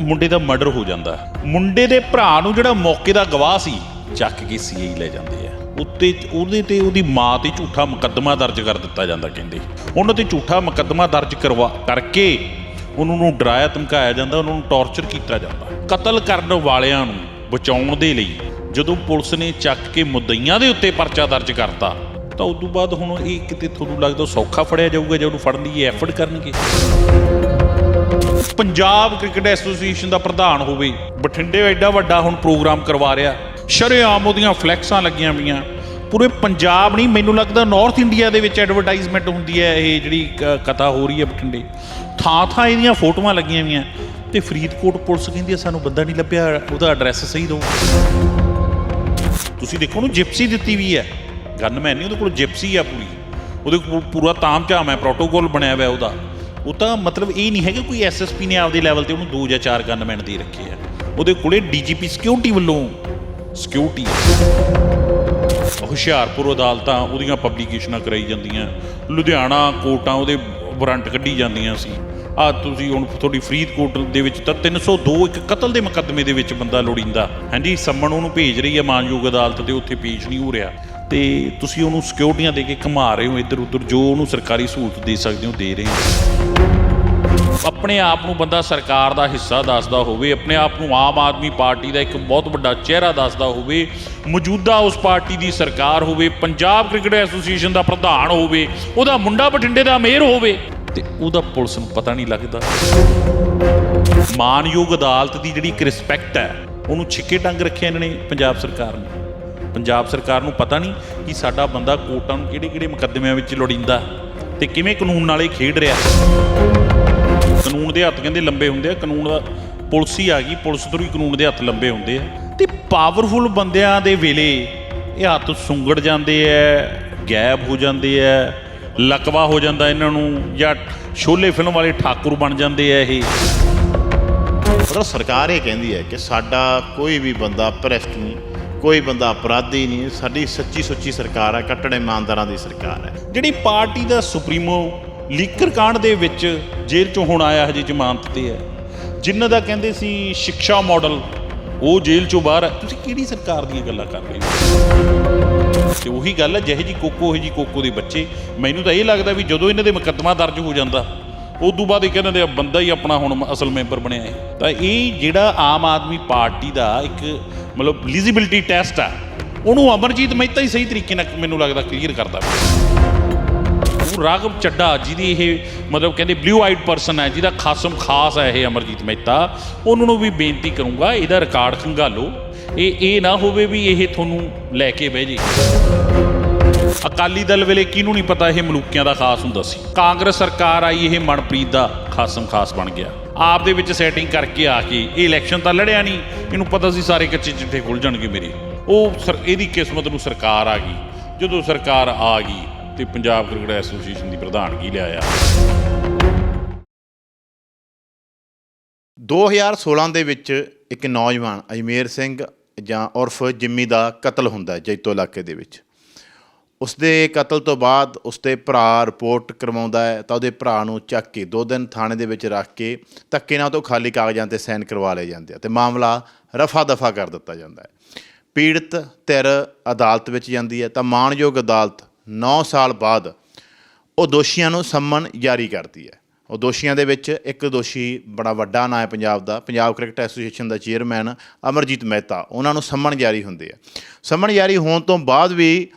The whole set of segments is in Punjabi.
ਮੁੰਡੇ ਦਾ ਮਰਡਰ ਹੋ ਜਾਂਦਾ ਮੁੰਡੇ ਦੇ ਭਰਾ ਨੂੰ ਜਿਹੜਾ ਮੌਕੇ ਦਾ ਗਵਾਹ ਸੀ, ਚੱਕ ਕੇ ਸੀਆਈ ਲੈ ਜਾਂਦੇ ਆ। ਉੱਤੇ ਉਹਦੇ ਤੇ ਉਹਦੀ ਮਾਂ ਤੇ ਝੂਠਾ ਮੁਕੱਦਮਾ ਦਰਜ ਕਰ ਦਿੱਤਾ ਜਾਂਦਾ ਕਹਿੰਦੇ। ਉਹਨਾਂ ਤੇ ਝੂਠਾ ਮੁਕੱਦਮਾ ਦਰਜ ਕਰਵਾ, ਕਰਕੇ ਉਹਨਾਂ ਨੂੰ ਡਰਾਇਆ, ਧਮਕਾਇਆ ਜਾਂਦਾ, ਉਹਨਾਂ ਨੂੰ ਟੌਰਚਰ ਕੀਤਾ ਜਾਂਦਾ। ਕਤਲ ਕਰਨ ਵਾਲਿਆਂ ਨੂੰ ਬਚਾਉਣ ਦੇ ਲਈ ਜਦੋਂ ਪੁਲਿਸ ਨੇ ਚੱਕ ਕੇ ਮੁੱਦਈਆਂ ਦੇ ਉੱਤੇ ਪਰਚਾ ਦਰਜ ਕਰਤਾ, ਤਾਂ ਉਸ ਤੋਂ ਬਾਅਦ ਹੁਣ ਇਹ ਕਿਤੇ ਤੁਹਾਨੂੰ ਲੱਗਦਾ ਸੌਖਾ ਫੜਿਆ ਜਾਊਗਾ ਜੇ ਉਹਨੂੰ ਫੜਨ ਲਈ ਐਫਰਟ ਕਰਨਗੇ? ਪੰਜਾਬ ਕ੍ਰਿਕਟ ਐਸੋਸੀਏਸ਼ਨ ਦਾ ਪ੍ਰਧਾਨ ਹੋਵੇ। ਬਠਿੰਡੇ ਐਡਾ ਵੱਡਾ ਹੁਣ ਪ੍ਰੋਗਰਾਮ ਕਰਵਾ ਰਿਹਾ। ਸ਼ਰੇਆਮ ਉਹਦੀਆਂ ਫਲੈਕਸਾਂ ਲੱਗੀਆਂ ਵੀਆਂ ਪੂਰੇ ਪੰਜਾਬ ਨਹੀਂ, ਮੈਨੂੰ ਲੱਗਦਾ ਨਾਰਥ ਇੰਡੀਆ ਦੇ ਵਿੱਚ ਐਡਵਰਟਾਈਜ਼ਮੈਂਟ ਹੁੰਦੀ ਹੈ ਇਹ ਜਿਹੜੀ ਕ- ਕਥਾ ਹੋ ਰਹੀ ਹੈ ਬਠਿੰਡੇ। ਥਾਂ ਥਾਂ ਇਹਦੀਆਂ ਫੋਟੋਆਂ ਲੱਗੀਆਂ ਵੀਆਂ ਤੇ ਫਰੀਦਕੋਟ ਪੁਲਿਸ ਕਹਿੰਦੀ ਹੈ, ਸਾਨੂੰ ਬੰਦਾ ਨਹੀਂ ਲੱਭਿਆ, ਉਹਦਾ ਐਡਰੈਸ ਸਹੀ ਦਿਓ। ਤੁਸੀਂ ਦੇਖੋ ਉਹਨੂੰ ਜਿਪਸੀ ਦਿੱਤੀ ਵੀ ਹੈ। ਗਨਮੈਨ ਨਹੀਂ, ਉਹਦੇ ਕੋਲ ਜਿਪਸੀ ਆ ਪੂਰੀ। ਉਹਦੇ ਕੋਲ ਪੂਰਾ ਤਾਮ ਝਾਮ ਹੈ ਪ੍ਰੋਟੋਕੋਲ ਬਣਿਆ ਹੋਇਆ ਉਹਦਾ। ਉਹ ਤਾਂ ਮਤਲਬ ਇਹ ਨਹੀਂ ਹੈਗਾ ਕੋਈ ਐਸਐਸਪੀ ਨੇ ਆਪਦੇ ਲੈਵਲ ਤੇ ਉਹਨੂੰ ਦੋ ਜਾਂ ਚਾਰ ਗਨਮੈਨ ਦੇ ਰੱਖੇ ਆ। ਉਹਦੇ ਕੋਲੇ ਡੀਜੀਪੀ ਸਿਕਿਉਰਿਟੀ ਵੱਲੋਂ ਸਿਕਿਉਰਿਟੀ ਹੁਸ਼ਿਆਰਪੁਰ ਅਦਾਲਤਾਂ ਉਹਦੀਆਂ ਪਬਲੀਕੇਸ਼ਨਾਂ ਕਰਾਈ ਜਾਂਦੀਆਂ, ਲੁਧਿਆਣਾ ਕੋਰਟਾਂ ਉਹਦੇ ਵਾਰੰਟ ਕੱਢੀ ਜਾਂਦੀਆਂ ਸੀ। ਆ ਤੁਸੀਂ ਹੁਣ ਤੁਹਾਡੀ ਫਰੀਦਕੋਟ ਦੇ ਵਿੱਚ ਤਾਂ 302 ਇੱਕ ਕਤਲ ਦੇ ਮੁਕੱਦਮੇ ਦੇ ਵਿੱਚ ਬੰਦਾ ਲੋੜੀਂਦਾ। ਹਾਂਜੀ, ਸੰਮਣ ਉਹਨੂੰ ਭੇਜ ਰਹੀ ਹੈ ਮਾਨਯੋਗ ਅਦਾਲਤ ਤੇ ਉੱਥੇ ਪੇਸ਼ ਨਹੀਂ ਹੋ ਰਿਹਾ। ਤੇ ਤੁਸੀਂ ਉਹਨੂੰ ਸਿਕਿਉਰਟੀਆਂ ਦੇ ਕੇ ਘੁਮਾ ਰਹੇ ਹੋ ਇੱਧਰ ਉੱਧਰ ਜੋ ਉਹਨੂੰ ਸਰਕਾਰੀ ਸਹੂਲਤ ਦੇ ਸਕਦੇ ਹੋ, ਦੇ ਰਹੇ ਹੋ। ਆਪਣੇ ਆਪ ਨੂੰ ਬੰਦਾ ਸਰਕਾਰ ਦਾ ਹਿੱਸਾ ਦੱਸਦਾ ਹੋਵੇ, ਆਪਣੇ ਆਪ ਨੂੰ ਆਮ ਆਦਮੀ ਪਾਰਟੀ ਦਾ ਇੱਕ ਬਹੁਤ ਵੱਡਾ ਚਿਹਰਾ ਦੱਸਦਾ ਹੋਵੇ, ਮੌਜੂਦਾ ਉਸ ਪਾਰਟੀ ਦੀ ਸਰਕਾਰ ਹੋਵੇ, ਪੰਜਾਬ ਕ੍ਰਿਕਟ ਐਸੋਸੀਏਸ਼ਨ ਦਾ ਪ੍ਰਧਾਨ ਹੋਵੇ, ਉਹਦਾ ਮੁੰਡਾ ਬਠਿੰਡੇ ਦਾ ਮੇਅਰ ਹੋਵੇ, ਤੇ ਉਹਦਾ ਪੁਲਿਸ ਨੂੰ ਪਤਾ ਨਹੀਂ ਲੱਗਦਾ। ਮਾਨਯੋਗ ਅਦਾਲਤ ਦੀ ਜਿਹੜੀ ਇੱਕ ਰਿਸਪੈਕਟ ਹੈ, ਉਹਨੂੰ ਛਿੱਕੇ ਟੰਗ ਰੱਖਿਆ ਇਹਨਾਂ ਨੇ ਪੰਜਾਬ ਸਰਕਾਰ ਨੇ। ਪੰਜਾਬ ਸਰਕਾਰ ਨੂੰ ਪਤਾ ਨਹੀਂ ਕਿ ਸਾਡਾ ਬੰਦਾ ਕੋਰਟਾਂ ਨੂੰ ਕਿਹੜੇ ਕਿਹੜੇ ਮੁਕੱਦਮਿਆਂ ਵਿੱਚ ਲੋੜੀਂਦਾ ਤੇ ਕਿਵੇਂ ਕਾਨੂੰਨ ਨਾਲ ਇਹ ਖੇਡ ਰਿਹਾ ਕਾਨੂੰਨ ਦੇ ਹੱਥ ਕਹਿੰਦੇ ਲੰਬੇ ਹੁੰਦੇ ਆ ਕਾਨੂੰਨ ਦਾ ਪੁਲਿਸ ਹੀ ਆ ਗਈ ਪੁਲਿਸ ਤੋਂ ਹੀ ਕਾਨੂੰਨ ਦੇ ਹੱਥ ਲੰਬੇ ਹੁੰਦੇ ਆ। ਤੇ ਪਾਵਰਫੁਲ ਬੰਦਿਆਂ ਦੇ ਵੇਲੇ ਇਹ ਹੱਥ ਸੁੰਗੜ ਜਾਂਦੇ ਐ ਗਾਇਬ ਹੋ ਜਾਂਦੇ ਐ ਲਕਵਾ ਹੋ ਜਾਂਦਾ ਇਹਨਾਂ ਨੂੰ ਜਾਂ ਸ਼ੋਲੇ ਫਿਲਮ ਵਾਲੇ ਠਾਕੁਰ ਬਣ ਜਾਂਦੇ ਐ ਇਹ। ਮਤਲਬ ਸਰਕਾਰ ਇਹ ਕਹਿੰਦੀ ਹੈ ਕਿ ਸਾਡਾ ਕੋਈ ਵੀ ਬੰਦਾ ਭ੍ਰਿਸ਼ਟ ਨਹੀਂ ਕੋਈ ਬੰਦਾ ਅਪਰਾਧੀ ਨਹੀਂ ਸਾਡੀ ਸੱਚੀ ਸੁੱਚੀ ਸਰਕਾਰ ਹੈ ਕੱਟੜ ਇਮਾਨਦਾਰਾਂ ਦੀ ਸਰਕਾਰ ਹੈ। ਜਿਹੜੀ ਪਾਰਟੀ ਦਾ ਸੁਪਰੀਮੋ ਲੀਕਰ ਕਾਂਡ ਦੇ ਵਿੱਚ ਜੇਲ੍ਹ ਚੋਂ ਹੁਣ ਆਇਆ ਹਜੇ ਜ਼ਮਾਨਤ ਤੇ ਹੈ। ਜਿਨ੍ਹਾਂ ਦਾ ਕਹਿੰਦੇ ਸੀ ਸਿੱਖਿਆ ਮਾਡਲ, ਉਹ ਜੇਲ੍ਹ ਚੋਂ ਬਾਹਰ ਹੈ ਤੁਸੀਂ ਕਿਹੜੀ ਸਰਕਾਰ ਦੀਆਂ ਗੱਲਾਂ ਕਰ ਰਹੇ ਹੋ? ਤੇ ਉਹੀ ਗੱਲ ਹੈ, ਜਿਹੇ ਜੀ ਕੋਕੋ, ਉਹੀ ਜੀ ਕੋਕੋ ਦੇ ਬੱਚੇ। ਮੈਨੂੰ ਤਾਂ ਇਹ ਲੱਗਦਾ ਵੀ ਜਦੋਂ ਇਹਨਾਂ ਦੇ ਮੁਕੱਦਮਾ ਦਰਜ ਹੋ ਜਾਂਦਾ, ਉਦੋਂ ਬਾਅਦ ਇਹ ਕਹਿੰਦੇ ਨੇ ਬੰਦਾ ਹੀ ਆਪਣਾ ਹੁਣ ਅਸਲ ਮੈਂਬਰ ਬਣਿਆ ਹੈ ਤਾਂ ਇਹ ਜਿਹੜਾ ਆਮ ਆਦਮੀ ਪਾਰਟੀ ਦਾ ਇੱਕ ਮਤਲਬ ਐਲੀਜੀਬਿਲਟੀ ਟੈਸਟ ਆ, ਉਹਨੂੰ ਅਮਰਜੀਤ ਮਹਿਤਾ ਹੀ ਸਹੀ ਤਰੀਕੇ ਨਾਲ ਮੈਨੂੰ ਲੱਗਦਾ ਕਲੀਅਰ ਕਰਦਾ ਪਿਆ ਰਾਘਵ ਚੱਡਾ ਜਿਹਦੀ ਇਹ ਮਤਲਬ ਕਹਿੰਦੇ ਬਲੂ ਆਈਡ ਪਰਸਨ ਹੈ, ਜਿਹਦਾ ਖਾਸਮ ਖਾਸ ਹੈ ਇਹ ਅਮਰਜੀਤ ਮਹਿਤਾ, ਉਹਨਾਂ ਨੂੰ ਵੀ ਬੇਨਤੀ ਕਰੂੰਗਾ, ਇਹਦਾ ਰਿਕਾਰਡ ਖੰਗਾਲੋ। ਇਹ ਇਹ ਨਾ ਹੋਵੇ ਵੀ ਇਹ ਤੁਹਾਨੂੰ ਲੈ ਕੇ ਬਹਿ ਜੇ। ਅਕਾਲੀ ਦਲ ਵੇਲੇ ਕਿਹਨੂੰ ਨਹੀਂ ਪਤਾ ਇਹ ਮਲੂਕਿਆਂ ਦਾ ਖਾਸ ਹੁੰਦਾ ਸੀ? ਕਾਂਗਰਸ ਸਰਕਾਰ ਆਈ, ਇਹ ਮਨਪ੍ਰੀਤ ਦਾ ਖਾਸਮ ਖਾਸ ਬਣ ਗਿਆ। ਆਪ ਦੇ ਵਿੱਚ ਸੈਟਿੰਗ ਕਰਕੇ ਆ ਕੇ ਇਹ ਇਲੈਕਸ਼ਨ ਤਾਂ ਲੜਿਆ ਨਹੀਂ, ਇਹਨੂੰ ਪਤਾ ਸੀ ਸਾਰੇ ਕੱਚੇ ਚਿੱਠੇ ਖੁੱਲ ਜਾਣਗੇ ਮੇਰੇ। ਉਹ ਸਰ, ਇਹਦੀ ਕਿਸਮਤ ਨੂੰ ਸਰਕਾਰ ਆ ਗਈ। ਜਦੋਂ ਸਰਕਾਰ ਆ ਗਈ ਤੇ ਪੰਜਾਬ ਕ੍ਰਿਕਟ ਐਸੋਸੀਏਸ਼ਨ ਦੀ ਪ੍ਰਧਾਨਗੀ ਲਿਆਇਆ। 2016 ਦੇ ਵਿੱਚ ਇੱਕ ਨੌਜਵਾਨ ਅਜਮੇਰ ਸਿੰਘ ਜਾਂ ਉਰਫ ਜਿੰਮੀ ਦਾ ਕਤਲ ਹੁੰਦਾ ਜੈਤੋ ਇਲਾਕੇ ਦੇ ਵਿੱਚ। ਉਸ ਦੇ ਕਤਲ ਤੋਂ ਬਾਅਦ ਉਸ ਦੇ ਭਰਾ ਰਿਪੋਰਟ ਕਰਵਾਉਂਦਾ ਹੈ ਤਾਂ ਉਹਦੇ ਭਰਾ ਨੂੰ ਚੱਕ ਕੇ ਦੋ ਦਿਨ ਥਾਣੇ ਦੇ ਵਿੱਚ ਰੱਖ ਕੇ ਧੱਕੇ ਨਾਲ ਤੋਂ ਖਾਲੀ ਕਾਗਜ਼ਾਂ ਤੇ ਸਾਈਨ ਕਰਵਾ ਲਏ ਜਾਂਦੇ ਆ ਤੇ ਮਾਮਲਾ ਰਫਾ ਦਫਾ ਕਰ ਦਿੱਤਾ ਜਾਂਦਾ ਹੈ। ਪੀੜਤ ਧਿਰ ਅਦਾਲਤ ਵਿੱਚ ਜਾਂਦੀ ਹੈ ਤਾਂ ਮਾਣਯੋਗ ਅਦਾਲਤ 9 ਸਾਲ ਬਾਅਦ ਉਹ ਦੋਸ਼ੀਆਂ ਨੂੰ ਸੰਮਨ ਜਾਰੀ ਕਰਦੀ ਹੈ। ਉਹ ਦੋਸ਼ੀਆਂ ਦੇ ਵਿੱਚ ਇੱਕ ਦੋਸ਼ੀ ਬੜਾ ਵੱਡਾ ਨਾਂ ਹੈ ਪੰਜਾਬ ਦਾ, ਪੰਜਾਬ ਕ੍ਰਿਕਟ ਐਸੋਸੀਏਸ਼ਨ ਦਾ ਚੇਅਰਮੈਨ ਅਮਰਜੀਤ ਮਹਿਤਾ। ਉਹਨਾਂ ਨੂੰ ਸੰਮਨ ਜਾਰੀ ਹੁੰਦੇ ਆ। ਸੰਮਨ ਜਾਰੀ ਹੋਣ ਤੋਂ ਬਾਅਦ ਵੀ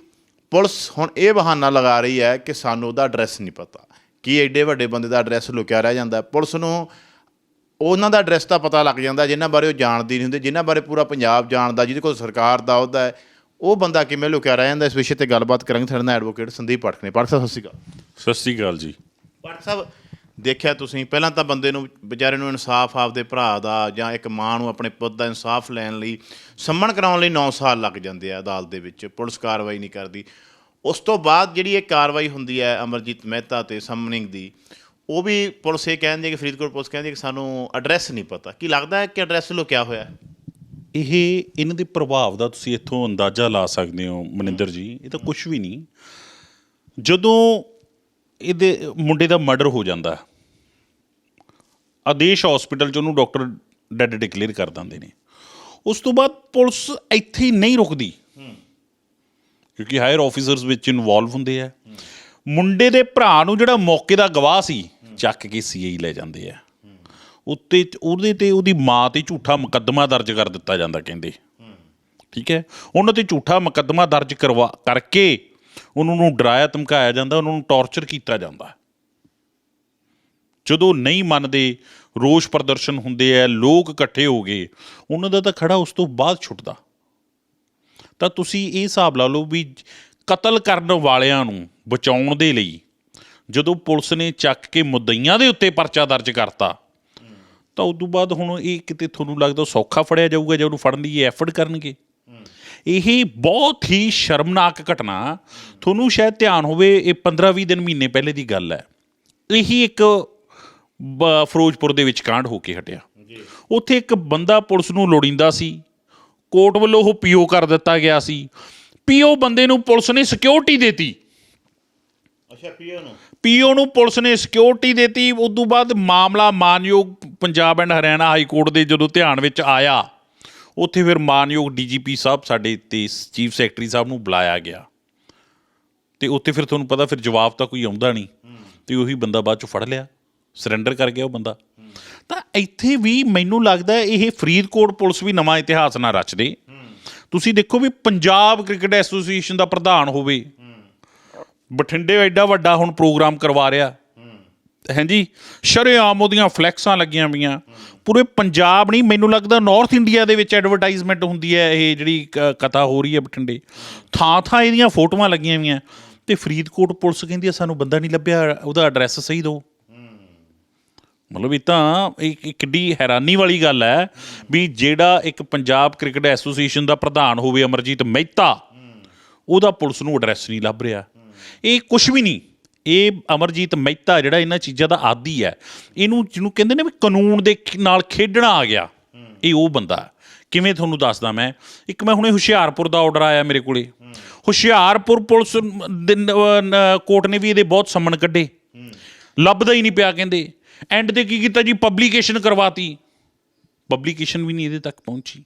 ਪੁਲਿਸ ਹੁਣ ਇਹ ਬਹਾਨਾ ਲਗਾ ਰਹੀ ਹੈ ਕਿ ਸਾਨੂੰ ਉਹਦਾ ਐਡਰੈਸ ਨਹੀਂ ਪਤਾ। ਕੀ ਐਡੇ ਵੱਡੇ ਬੰਦੇ ਦਾ ਐਡਰੈਸ ਲੁਕਿਆ ਰਹਿ ਜਾਂਦਾ ਪੁਲਿਸ ਨੂੰ ਉਹਨਾਂ ਦਾ ਐਡਰੈਸ ਤਾਂ ਪਤਾ ਲੱਗ ਜਾਂਦਾ, ਜਿਨ੍ਹਾਂ ਬਾਰੇ ਉਹ ਜਾਣਦੀ ਨਹੀਂ ਹੁੰਦੀ, ਜਿਨ੍ਹਾਂ ਬਾਰੇ ਪੂਰਾ ਪੰਜਾਬ ਜਾਣਦਾ, ਜਿਹਦੇ ਕੋਲ ਸਰਕਾਰ ਦਾ ਅਹੁਦਾ ਹੈ ਉਹ ਬੰਦਾ ਕਿਵੇਂ ਲੁਕਿਆ ਰਹਿ ਜਾਂਦਾ ਇਸ ਵਿਸ਼ੇ ਤੇ ਗੱਲਬਾਤ ਕਰਾਂਗੇ ਸਾਡੇ ਨਾਲ ਐਡਵੋਕੇਟ ਸੰਦੀਪ ਪਟਕ ਨੇ। ਪਟਕ ਸਾਹਿਬ ਸਤਿ ਸ਼੍ਰੀ ਅਕਾਲ। ਸਤਿ ਸ੍ਰੀ ਅਕਾਲ ਜੀ। ਪਟਕ ਸਾਹਿਬ ਦੇਖਿਆ ਤੁਸੀਂ ਪਹਿਲਾਂ ਤਾਂ ਬੰਦੇ ਨੂੰ ਵਿਚਾਰੇ ਨੂੰ ਇਨਸਾਫ ਆਪਦੇ ਭਰਾ ਦਾ ਜਾਂ ਇੱਕ ਮਾਂ ਨੂੰ ਆਪਣੇ ਪੁੱਤ ਦਾ ਇਨਸਾਫ ਲੈਣ ਲਈ ਸੰਮਣ ਕਰਾਉਣ ਲਈ 9 ਸਾਲ ਲੱਗ ਜਾਂਦੇ ਆ ਅਦਾਲਤ ਦੇ ਵਿੱਚ ਪੁਲਿਸ ਕਾਰਵਾਈ ਨਹੀਂ ਕਰਦੀ। ਉਸ ਤੋਂ ਬਾਅਦ ਜਿਹੜੀ ਇਹ ਕਾਰਵਾਈ ਹੁੰਦੀ ਹੈ ਅਮਰਜੀਤ ਮਹਿਤਾ ਤੇ ਸਮਨਿੰਗ ਦੀ ਉਹ ਵੀ ਪੁਲਿਸ ਇਹ ਕਹਿੰਦੀ ਹੈ ਕਿ ਫਰੀਦਕੋਟ ਪੁਲਿਸ ਕਹਿੰਦੀ ਹੈ ਕਿ ਸਾਨੂੰ ਐਡਰੈਸ ਨਹੀਂ ਪਤਾ। ਕੀ ਲੱਗਦਾ ਹੈ ਕਿ ਐਡਰੈਸ ਲੁਕਿਆ ਹੋਇਆ ਹੈ? ਇਹ ਇਹਨਾਂ ਦੇ ਪ੍ਰਭਾਵ ਦਾ ਤੁਸੀਂ ਇੱਥੋਂ ਅੰਦਾਜ਼ਾ ਲਾ ਸਕਦੇ ਹੋ, ਮਨਿੰਦਰ ਜੀ। ਇਹ ਤਾਂ ਕੁਝ ਵੀ ਨਹੀਂ। ਜਦੋਂ ਇਹਦੇ ਮੁੰਡੇ ਦਾ ਮਰਡਰ ਹੋ ਜਾਂਦਾ, ਆਦੇਸ਼ ਹਸਪੀਟਲ ਚ ਉਹਨੂੰ ਡਾਕਟਰ ਡੈਡ ਡਿਕਲੇਅਰ ਕਰ ਦਿੰਦੇ ਨੇ। ਉਸ ਤੋਂ ਬਾਅਦ ਪੁਲਿਸ ਇੱਥੇ ਹੀ ਨਹੀਂ ਰੁਕਦੀ। ਕਿਉਂਕਿ ਹਾਇਰ ਆਫੀਸਰਸ ਵਿੱਚ ਇਨਵੋਲਵ ਹੁੰਦੇ ਆ। ਮੁੰਡੇ ਦੇ ਭਰਾ ਨੂੰ ਜਿਹੜਾ ਮੌਕੇ ਦਾ ਗਵਾਹ ਸੀ, ਚੱਕ ਕੇ ਸੀਆਈ ਲੈ ਜਾਂਦੇ ਆ। ਉੱਤੇ ਉਹਦੇ ਤੇ ਉਹਦੀ ਮਾਂ ਤੇ ਝੂਠਾ ਮੁਕੱਦਮਾ ਦਰਜ ਕਰ ਦਿੱਤਾ ਜਾਂਦਾ ਕਹਿੰਦੇ। ਠੀਕ ਹੈ? ਉਹਨਾਂ ਤੇ ਝੂਠਾ ਮੁਕੱਦਮਾ ਦਰਜ ਕਰਵਾ, ਕਰਕੇ ਉਹਨਾਂ ਨੂੰ ਡਰਾਇਆ, ਧਮਕਾਇਆ ਜਾਂਦਾ, ਉਹਨਾਂ ਨੂੰ ਟੌਰਚਰ ਕੀਤਾ ਜਾਂਦਾ। ਜਦੋਂ ਨਹੀਂ ਮੰਨਦੇ, ਰੋਸ ਪ੍ਰਦਰਸ਼ਨ ਹੁੰਦੇ ਆ, ਲੋਕ ਇਕੱਠੇ ਹੋ ਗਏ, ਉਹਨਾਂ ਦਾ ਤਾਂ ਖੜਾ ਉਸ ਤੋਂ ਬਾਅਦ ਛੁੱਟਦਾ। ਤਾਂ ਤੁਸੀਂ ਇਹ ਹਿਸਾਬ ਲਾ ਲਓ ਵੀ ਕਤਲ ਕਰਨ ਵਾਲਿਆਂ ਨੂੰ ਬਚਾਉਣ ਦੇ ਲਈ ਜਦੋਂ ਪੁਲਿਸ ਨੇ ਚੱਕ ਕੇ ਮੁੱਦਈਆਂ ਦੇ ਉੱਤੇ ਪਰਚਾ ਦਰਜ ਕਰਤਾ ਤਾਂ ਉਸ ਤੋਂ ਬਾਅਦ ਹੁਣ ਇਹ ਕਿਤੇ ਤੁਹਾਨੂੰ ਲੱਗਦਾ ਸੌਖਾ ਫੜਿਆ ਜਾਊਗਾ ਜੇ ਉਹਨੂੰ ਫੜਨ ਲਈ ਐਫਰਟ ਕਰਨਗੇ? ਇਹ ਬਹੁਤ ਹੀ ਸ਼ਰਮਨਾਕ ਘਟਨਾ। ਤੁਹਾਨੂੰ ਸ਼ਾਇਦ ਧਿਆਨ ਹੋਵੇ ਇਹ 15-20 ਦਿਨ ਮਹੀਨੇ ਪਹਿਲੇ ਦੀ ਗੱਲ ਹੈ। ਇਹੀ ਇੱਕ ਫਿਰੋਜ਼ਪੁਰ ਦੇ ਵਿੱਚ ਕਾਂਡ ਹੋ ਕੇ ਹਟਿਆ। ਉੱਥੇ ਇੱਕ ਬੰਦਾ ਪੁਲਿਸ ਨੂੰ ਲੋੜੀਂਦਾ ਸੀ। ਕੋਰਟ ਵੱਲੋਂ ਉਹ ਪੀਓ ਕਰ ਦਿੱਤਾ ਗਿਆ ਸੀ। ਪੀਓ ਬੰਦੇ ਨੂੰ ਪੁਲਿਸ ਨੇ ਸਿਕਿਉਰਿਟੀ ਦਿੱਤੀ। ਅੱਛਾ ਪੀਓ ਨੂੰ? ਪੀਓ ਨੂੰ ਪੁਲਿਸ ਨੇ ਸਿਕਿਉਰਿਟੀ ਦਿੱਤੀ। ਉਸ ਤੋਂ ਬਾਅਦ ਮਾਮਲਾ ਮਾਨਯੋਗ Punjab and Haryana high court ਦੇ ਜਦੋਂ ਧਿਆਨ ਵਿੱਚ ਆਇਆ, ਉੱਥੇ ਫਿਰ ਮਾਨਯੋਗ ਡੀਜੀਪੀ ਸਾਹਿਬ ਸਾਡੇ ਤੇ ਚੀਫ ਸੈਕਟਰੀ ਸਾਹਿਬ ਨੂੰ ਬੁਲਾਇਆ ਗਿਆ। ਤੇ ਉੱਥੇ ਫਿਰ ਤੁਹਾਨੂੰ ਪਤਾ ਫਿਰ ਜਵਾਬ ਤਾਂ ਕੋਈ ਆਉਂਦਾ ਨਹੀਂ। ਤੇ ਉਹੀ ਬੰਦਾ ਬਾਅਦ ਚ ਫੜ ਲਿਆ ਸਰੈਂਡਰ ਕਰ ਗਿਆ ਉਹ ਬੰਦਾ। ਤਾਂ ਇੱਥੇ ਵੀ ਮੈਨੂੰ ਲੱਗਦਾ ਇਹ ਫਰੀਦਕੋਟ ਪੁਲਿਸ ਵੀ ਨਵਾਂ ਇਤਿਹਾਸ ਨਾ ਰਚਦੇ। ਤੁਸੀਂ ਦੇਖੋ ਵੀ ਪੰਜਾਬ ਕ੍ਰਿਕਟ ਐਸੋਸੀਏਸ਼ਨ ਦਾ ਪ੍ਰਧਾਨ ਹੋਵੇ। ਬਠਿੰਡੇ ਐਡਾ ਵੱਡਾ ਹੁਣ ਪ੍ਰੋਗਰਾਮ ਕਰਵਾ ਰਿਹਾ। ਹਾਂਜੀ, ਸ਼ਰੇਆਮ ਉਹਦੀਆਂ ਫਲੈਕਸਾਂ ਲੱਗੀਆਂ ਹੋਈਆਂ ਪੂਰੇ ਪੰਜਾਬ ਨਹੀਂ, ਮੈਨੂੰ ਲੱਗਦਾ ਨਾਰਥ ਇੰਡੀਆ ਦੇ ਵਿੱਚ ਐਡਵਰਟਾਈਜ਼ਮੈਂਟ ਹੁੰਦੀ ਹੈ ਇਹ ਜਿਹੜੀ ਕ- ਕਥਾ ਹੋ ਰਹੀ ਹੈ ਬਠਿੰਡੇ। ਥਾਂ ਥਾਂ ਇਹਦੀਆਂ ਫੋਟੋਆਂ ਲੱਗੀਆਂ ਹੋਈਆਂ। ਤੇ ਫਰੀਦਕੋਟ ਪੁਲਿਸ ਕਹਿੰਦੀ ਹੈ, ਸਾਨੂੰ ਬੰਦਾ ਨਹੀਂ ਲੱਭਿਆ, ਉਹਦਾ ਐਡਰੈਸ ਸਹੀ ਦਿਓ। ਮਤਲਬ ਇਹ ਤਾਂ ਇੱਕ ਇੱਕ ਕਿੱਡੀ ਹੈਰਾਨੀ ਵਾਲੀ ਗੱਲ ਹੈ ਵੀ ਜਿਹੜਾ ਇੱਕ ਪੰਜਾਬ ਕ੍ਰਿਕਟ ਐਸੋਸੀਏਸ਼ਨ ਦਾ ਪ੍ਰਧਾਨ ਹੋਵੇ ਅਮਰਜੀਤ ਮਹਿਤਾ, ਉਹਦਾ ਪੁਲਿਸ ਨੂੰ ਐਡਰੈਸ ਨਹੀਂ ਲੱਭ ਰਿਹਾ। ਇਹ ਕੁਝ ਵੀ ਨਹੀਂ। ਇਹ ਅਮਰਜੀਤ ਮਹਿਤਾ ਜਿਹੜਾ ਇਹਨਾਂ ਚੀਜ਼ਾਂ ਦਾ ਆਦੀ ਹੈ, ਇਹਨੂੰ ਜਿਹਨੂੰ ਕਹਿੰਦੇ ਨੇ ਵੀ ਕਾਨੂੰਨ ਦੇ ਖ- ਨਾਲ ਖੇਡਣਾ ਆ ਗਿਆ। ਇਹ ਉਹ ਬੰਦਾ ਕਿਵੇਂ ਤੁਹਾਨੂੰ ਦੱਸਦਾ ਮੈਂ? ਇੱਕ ਮੈਂ ਹੁਣੇ ਹੁਸ਼ਿਆਰਪੁਰ ਦਾ ਆਰਡਰ ਆਇਆ ਮੇਰੇ ਕੋਲੇ। ਹੁਸ਼ਿਆਰਪੁਰ ਪੁਲਿਸ ਦੇ ਕੋਰਟ ਨੇ ਵੀ ਇਹਦੇ ਬਹੁਤ ਸੰਮਣ ਕੱਢੇ। ਲੱਭਦਾ ਹੀ ਨਹੀਂ ਪਿਆ ਕਹਿੰਦੇ। ਐਂਡ ਤੇ ਕੀ ਕੀਤਾ ਜੀ? ਪਬਲੀਕੇਸ਼ਨ ਕਰਵਾਤੀ। ਪਬਲੀਕੇਸ਼ਨ ਵੀ ਨਹੀਂ ਇਹਦੇ ਤੱਕ ਪਹੁੰਚੀ।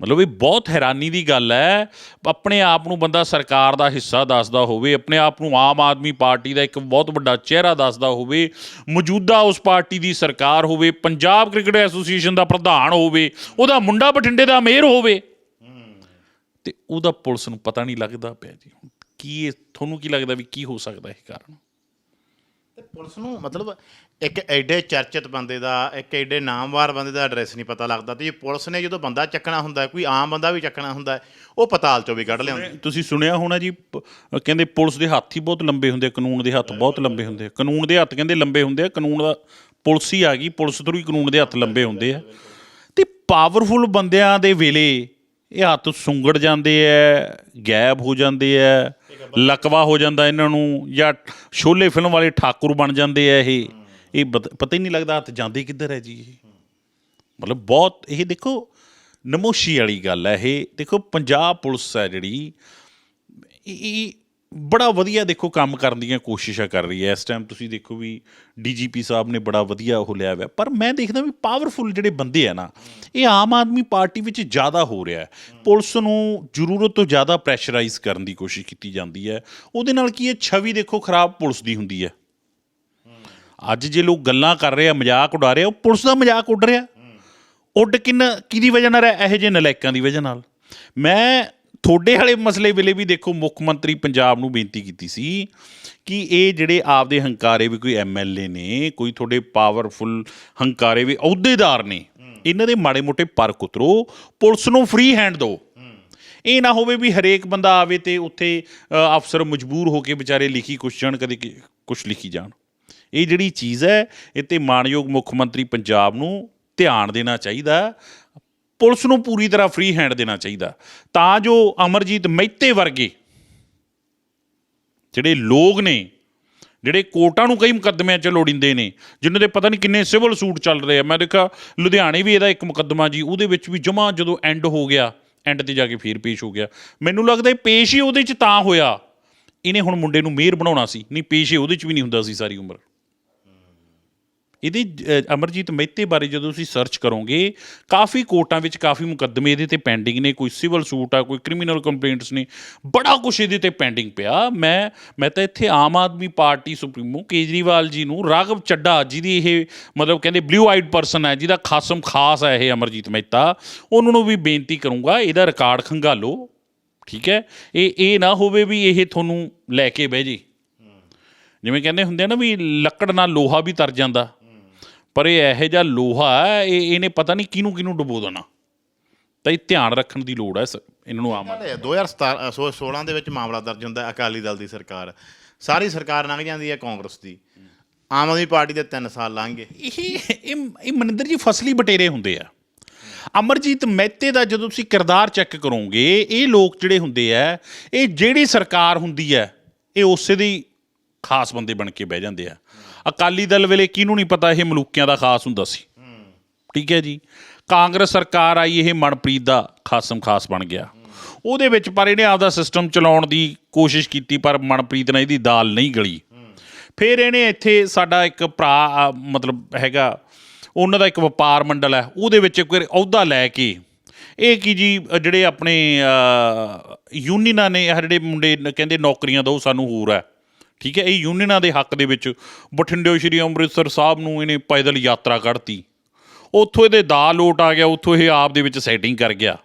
ਮਤਲਬ ਇਹ ਬਹੁਤ ਹੈਰਾਨੀ ਦੀ ਗੱਲ ਹੈ। ਆਪਣੇ ਆਪ ਨੂੰ ਬੰਦਾ ਸਰਕਾਰ ਦਾ ਹਿੱਸਾ ਦੱਸਦਾ ਹੋਵੇ, ਆਪਣੇ ਆਪ ਨੂੰ ਆਮ ਆਦਮੀ ਪਾਰਟੀ ਦਾ ਇੱਕ ਬਹੁਤ ਵੱਡਾ ਚਿਹਰਾ ਦੱਸਦਾ ਹੋਵੇ, ਮੌਜੂਦਾ ਉਸ ਪਾਰਟੀ ਦੀ ਸਰਕਾਰ ਹੋਵੇ, ਪੰਜਾਬ ਕ੍ਰਿਕਟ ਐਸੋਸੀਏਸ਼ਨ ਦਾ ਪ੍ਰਧਾਨ ਹੋਵੇ, ਉਹਦਾ ਮੁੰਡਾ ਬਠਿੰਡੇ ਦਾ ਮੇਅਰ ਹੋਵੇ। ਤੇ ਉਹਦਾ ਪੁਲਿਸ ਨੂੰ ਪਤਾ ਨਹੀਂ ਲੱਗਦਾ ਪਿਆ ਜੀ। ਹੁਣ ਕੀ ਇਹ, ਤੁਹਾਨੂੰ ਕੀ ਲੱਗਦਾ ਵੀ ਕੀ ਹੋ ਸਕਦਾ ਇਹ ਕਾਰਨ? ਤੇ ਪੁਲਿਸ ਨੂੰ ਮਤਲਬ ਇੱਕ ਐਡੇ ਚਰਚਿਤ ਬੰਦੇ ਦਾ, ਇੱਕ ਐਡੇ ਨਾਮਵਾਰ ਬੰਦੇ ਦਾ ਐਡਰੈਸ ਨਹੀਂ ਪਤਾ ਲੱਗਦਾ ਤੇ ਜੇ ਪੁਲਿਸ ਨੇ ਜਦੋਂ ਬੰਦਾ ਚੱਕਣਾ ਹੁੰਦਾ, ਕੋਈ ਆਮ ਬੰਦਾ ਵੀ ਚੱਕਣਾ ਹੁੰਦਾ, ਉਹ ਪਤਾਲ ਚੋਂ ਵੀ ਕੱਢ ਲਿਆਉਂਦੇ। ਤੁਸੀਂ ਸੁਣਿਆ ਹੋਣਾ ਜੀ, ਪ- ਕਹਿੰਦੇ ਪੁਲਿਸ ਦੇ ਹੱਥ ਹੀ ਬਹੁਤ ਲੰਬੇ ਹੁੰਦੇ ਆ, ਕਾਨੂੰਨ ਦੇ ਹੱਥ ਬਹੁਤ ਲੰਬੇ ਹੁੰਦੇ ਆ। ਕਾਨੂੰਨ ਦੇ ਹੱਥ ਕਹਿੰਦੇ ਲੰਬੇ ਹੁੰਦੇ ਆ, ਕਾਨੂੰਨ ਦਾ ਪੁਲਿਸ ਹੀ ਆ ਗਈ, ਪੁਲਿਸ ਤੋਂ ਹੀ ਕਾਨੂੰਨ ਦੇ ਹੱਥ ਲੰਬੇ ਹੁੰਦੇ ਆ। ਤੇ ਪਾਵਰਫੁਲ ਬੰਦਿਆਂ ਦੇ ਵੇਲੇ ਇਹ ਹੱਥ ਸੁੰਗੜ ਜਾਂਦੇ ਆ ਗਾਇਬ ਹੋ ਜਾਂਦੇ ਆ ਲਕਵਾ ਹੋ ਜਾਂਦਾ ਇਹਨਾਂ ਨੂੰ, ਜਾਂ ਸ਼ੋਲੇ ਫਿਲਮ ਵਾਲੇ ਠਾਕੁਰ ਬਣ ਜਾਂਦੇ ਆ ਇਹ। ਇਹ ਪਤ- ਪਤਾ ਹੀ ਨਹੀਂ ਲੱਗਦਾ ਹੱਥ ਜਾਂਦੇ ਕਿੱਧਰ ਹੈ ਜੀ ਇਹ। ਮਤਲਬ ਬਹੁਤ, ਇਹ ਦੇਖੋ, ਨਮੋਸ਼ੀ ਵਾਲੀ ਗੱਲ ਹੈ ਇਹ। ਦੇਖੋ, ਪੰਜਾਬ ਪੁਲਿਸ ਹੈ ਜਿਹੜੀ ਇਹ ਬੜਾ ਵਧੀਆ ਦੇਖੋ ਕੰਮ ਕਰਨ ਦੀਆਂ ਕੋਸ਼ਿਸ਼ਾਂ ਕਰ ਰਹੀ ਹੈ। ਇਸ ਟਾਈਮ ਤੁਸੀਂ ਦੇਖੋ ਵੀ ਡੀਜੀਪੀ ਸਾਹਿਬ ਨੇ ਬੜਾ ਵਧੀਆ ਉਹ ਲਿਆ ਹੋਇਆ। ਪਰ ਮੈਂ ਦੇਖਦਾ ਵੀ ਪਾਵਰਫੁਲ ਜਿਹੜੇ ਬੰਦੇ ਆ ਨਾ, ਇਹ ਆਮ ਆਦਮੀ ਪਾਰਟੀ ਵਿੱਚ ਜ਼ਿਆਦਾ ਹੋ ਰਿਹਾ ਹੈ। ਪੁਲਿਸ ਨੂੰ ਜ਼ਰੂਰਤ ਤੋਂ ਜ਼ਿਆਦਾ ਪ੍ਰੈਸ਼ਰਾਈਜ਼ ਕਰਨ ਦੀ ਕੋਸ਼ਿਸ਼ ਕੀਤੀ ਜਾਂਦੀ ਹੈ। ਉਹਦੇ ਨਾਲ ਕੀ ਹੈ? ਛਵੀ ਦੇਖੋ ਖਰਾਬ ਪੁਲਿਸ ਦੀ ਹੁੰਦੀ ਹੈ। ਅੱਜ ਜੇ ਲੋਕ ਗੱਲਾਂ ਕਰ ਰਹੇ ਆ, ਮਜ਼ਾਕ ਉਡਾ ਰਹੇ ਆ, ਉਹ ਪੁਲਿਸ ਦਾ ਮਜ਼ਾਕ ਉੱਡ ਰਿਹਾ। ਉੱਡ ਕਿੰਨ ਕਿਹਦੀ ਵਜ੍ਹਾ ਨਾਲ ਰਿਹਾ ਇਹੋ ਜਿਹੇ ਨਲਾਇਕਾਂ ਦੀ ਵਜ੍ਹਾ ਨਾਲ। ਮੈਂ ਤੁਹਾਡੇ ਵਾਲੇ ਮਸਲੇ ਵੇਲੇ ਵੀ ਦੇਖੋ ਮੁੱਖ ਮੰਤਰੀ ਪੰਜਾਬ ਨੂੰ ਬੇਨਤੀ ਕੀਤੀ ਸੀ ਕਿ ਇਹ ਜਿਹੜੇ ਆਪਦੇ ਹੰਕਾਰੇ ਵੀ ਕੋਈ ਐਮਐਲਏ ਨੇ, ਕੋਈ ਤੁਹਾਡੇ ਪਾਵਰਫੁਲ ਹੰਕਾਰੇ ਵੀ ਅਹੁਦੇਦਾਰ ਨੇ, ਇਹਨਾਂ ਦੇ ਮਾੜੇ ਮੋਟੇ ਪਰ ਕੁਤਰੋ, ਪੁਲਿਸ ਨੂੰ ਫ੍ਰੀ ਹੈਂਡ ਦਿਓ। ਇਹ ਨਾ ਹੋਵੇ ਵੀ ਹਰੇਕ ਬੰਦਾ ਆਵੇ ਤੇ ਉੱਥੇ ਅਫਸਰ ਮਜਬੂਰ ਹੋ ਕੇ ਵਿਚਾਰੇ ਲਿਖੀ ਕੁਛ ਜਾਣ ਕਦੇ ਕੁਛ ਲਿਖੀ ਜਾਣ। ਇਹ ਜਿਹੜੀ ਚੀਜ਼ ਹੈ, ਇਹ ਤੇ ਮਾਨਯੋਗ ਮੁੱਖ ਮੰਤਰੀ ਪੰਜਾਬ ਨੂੰ ਧਿਆਨ ਦੇਣਾ ਚਾਹੀਦਾ। ਪੁਲਿਸ ਨੂੰ ਪੂਰੀ ਤਰ੍ਹਾਂ ਫ੍ਰੀ ਹੈਂਡ ਦੇਣਾ ਚਾਹੀਦਾ। ਤਾਂ ਜੋ ਅਮਰਜੀਤ ਮਹਿਤੇ ਵਰਗੇ ਜਿਹੜੇ ਲੋਕ ਨੇ, ਜਿਹੜੇ ਕੋਰਟਾਂ ਨੂੰ ਕਈ ਮੁਕੱਦਮਿਆਂ 'ਚ ਲੋੜਿੰਦੇ ਨੇ, ਜਿਨ੍ਹਾਂ ਦੇ ਪਤਾ ਨਹੀਂ ਕਿੰਨੇ ਸਿਵਲ ਸੂਟ ਚੱਲ ਰਹੇ ਆ। ਮੈਂ ਦੇਖਿਆ ਲੁਧਿਆਣੇ ਵੀ ਇਹਦਾ ਇੱਕ ਮੁਕੱਦਮਾ ਜੀ, ਉਹਦੇ ਵਿੱਚ ਵੀ ਜਮਾ ਜਦੋਂ ਐਂਡ ਹੋ ਗਿਆ ਐਂਡ ਤੇ ਜਾ ਕੇ ਫੇਰ ਪੇਸ਼ ਹੋ ਗਿਆ। ਮੈਨੂੰ ਲੱਗਦਾ ਇਹ ਪੇਸ਼ ਹੀ ਉਹਦੇ 'ਚ ਤਾਂ ਹੋਇਆ। ਇਹਨੇ ਹੁਣ ਮੁੰਡੇ ਨੂੰ ਮੇਅਰ ਬਣਾਉਣਾ ਸੀ। ਨਹੀਂ, ਪੇਸ਼ ਹੀ ਉਹਦੇ 'ਚ ਵੀ ਨਹੀਂ ਹੁੰਦਾ ਸੀ, ਸਾਰੀ ਉਮਰ। ਇਹਦੀ ਅਮਰਜੀਤ ਮਹਿਤੇ ਬਾਰੇ ਜਦੋਂ ਤੁਸੀਂ ਸਰਚ ਕਰੋਗੇ, ਕਾਫੀ ਕੋਰਟਾਂ ਵਿੱਚ ਕਾਫੀ ਮੁਕੱਦਮੇ ਇਹਦੇ ਤੇ ਪੈਂਡਿੰਗ ਨੇ, ਕੋਈ ਸਿਵਲ ਸੂਟ ਆ, ਕੋਈ ਕ੍ਰਿਮੀਨਲ ਕੰਪਲੇਂਟਸ ਨੇ, ਬੜਾ ਕੁਛ ਇਹਦੇ ਤੇ ਪੈਂਡਿੰਗ ਪਿਆ। ਮੈਂ ਮੈਂ ਤਾਂ ਇੱਥੇ ਆਮ ਆਦਮੀ ਪਾਰਟੀ ਸੁਪਰੀਮੋ ਕੇਜਰੀਵਾਲ ਜੀ ਨੂੰ, ਰਾਘਵ ਚੱਡਾ ਜਿਹਦੀ ਇਹ ਮਤਲਬ ਕਹਿੰਦੇ ਬਲੂ ਆਈਡ ਪਰਸਨ ਹੈ, ਜਿਹਦਾ ਖਾਸਮ ਖਾਸ ਹੈ ਇਹ ਅਮਰਜੀਤ ਮਹਿਤਾ, ਉਹਨਾਂ ਨੂੰ ਵੀ ਬੇਨਤੀ ਕਰੂੰਗਾ, ਇਹਦਾ ਰਿਕਾਰਡ ਖੰਗਾਲੋ, ਠੀਕ ਹੈ? ਇਹ ਇਹ ਨਾ ਹੋਵੇ ਵੀ ਇਹ ਤੁਹਾਨੂੰ ਲੈ ਕੇ ਬਹਿ ਜੇ। ਜਿਵੇਂ ਕਹਿੰਦੇ ਹੁੰਦੇ ਆ ਨਾ ਵੀ ਲੱਕੜ ਨਾਲ ਲੋਹਾ ਵੀ ਤਰ ਜਾਂਦਾ। ਪਰ ਇਹ ਇਹੋ ਜਿਹਾ ਲੋਹਾ ਹੈ, ਇਹ ਇਹਨੇ ਪਤਾ ਨਹੀਂ ਕਿਹਨੂੰ ਕਿਹਨੂੰ ਡੁਬੋ ਦੇਣਾ। ਤਾਂ ਇਹ ਧਿਆਨ ਰੱਖਣ ਦੀ ਲੋੜ ਹੈ ਸ- ਇਹਨਾਂ ਨੂੰ ਆਮ ਇਹ ਹੈ, 2017 ਸੋ 16 ਦੇ ਵਿੱਚ ਮਾਮਲਾ ਦਰਜ ਹੁੰਦਾ ਹੈ, ਅਕਾਲੀ ਦਲ ਦੀ ਸਰਕਾਰ। ਸਾਰੀ ਸਰਕਾਰ ਲੰਘ ਜਾਂਦੀ ਹੈ ਕਾਂਗਰਸ ਦੀ। ਆਮ ਆਦਮੀ ਪਾਰਟੀ ਦੇ 3 ਸਾਲ ਲੰਘ ਗਏ। ਇਹ ਇਹ ਇਹ ਮਨਿੰਦਰ ਜੀ ਫਸਲੀ ਬਟੇਰੇ ਹੁੰਦੇ ਆ। ਅਮਰਜੀਤ ਮਹਿਤੇ ਦਾ ਜਦੋਂ ਤੁਸੀਂ ਕਿਰਦਾਰ ਚੈੱਕ ਕਰੋਗੇ ਇਹ ਲੋਕ ਜਿਹੜੇ ਹੁੰਦੇ ਆ ਇਹ ਜਿਹੜੀ ਸਰਕਾਰ ਹੁੰਦੀ ਹੈ ਇਹ ਉਸੇ ਦੀ ਖਾਸ ਬੰਦੇ ਬਣ ਕੇ ਬਹਿ ਜਾਂਦੇ ਆ। ਅਕਾਲੀ ਦਲ ਵੇਲੇ ਕਿਹਨੂੰ ਨਹੀਂ ਪਤਾ ਇਹ ਮਲੂਕਿਆਂ ਦਾ ਖਾਸ ਹੁੰਦਾ ਸੀ? ਠੀਕ ਹੈ ਜੀ। ਕਾਂਗਰਸ ਸਰਕਾਰ ਆਈ ਇਹ ਮਨਪ੍ਰੀਤ ਦਾ ਖਾਸਮ ਖਾਸ ਬਣ ਗਿਆ। ਉਹਦੇ ਵਿੱਚ ਪਰ ਇਹਨੇ ਆਪਦਾ ਸਿਸਟਮ ਚਲਾਉਣ ਦੀ ਕੋਸ਼ਿਸ਼ ਕੀਤੀ ਪਰ ਮਨਪ੍ਰੀਤ ਨਾਲ ਇਹਦੀ ਦਾਲ ਨਹੀਂ ਗਲੀ। ਫਿਰ ਇਹਨੇ ਇੱਥੇ ਸਾਡਾ ਇੱਕ ਭਰਾ ਮਤਲਬ ਹੈਗਾ ਉਹਨਾਂ ਦਾ ਇੱਕ ਵਪਾਰ ਮੰਡਲ ਹੈ ਉਹਦੇ ਵਿੱਚ ਇੱਕ ਵਾਰ ਅਹੁਦਾ ਲੈ ਕੇ ਇਹ ਕੀ ਜੀ ਜਿਹੜੇ ਆਪਣੇ ਅ, ਯੂਨੀਅਨਾਂ ਨੇ ਆਹ ਜਿਹੜੇ ਮੁੰਡੇ ਕਹਿੰਦੇ ਨੌਕਰੀਆਂ ਦਿਓ ਸਾਨੂੰ ਹੋਰ ਹੈ। ਠੀਕ ਹੈ, ਇਹ ਯੂਨੀਅਨਾਂ ਦੇ ਹੱਕ ਦੇ ਵਿੱਚ ਬਠਿੰਡੇ ਸ਼੍ਰੀ ਅੰਮ੍ਰਿਤਸਰ ਸਾਹਿਬ ਨੂੰ ਇਹਨੇ ਪੈਦਲ ਯਾਤਰਾ ਕੱਢਤੀ। ਉੱਥੋਂ ਇਹਦੇ ਦਾ ਲੋਟ ਆ ਗਿਆ, ਉੱਥੋਂ ਇਹ ਆਪ ਦੇ ਵਿੱਚ ਸੈਟਿੰਗ ਕਰ ਗਿਆ।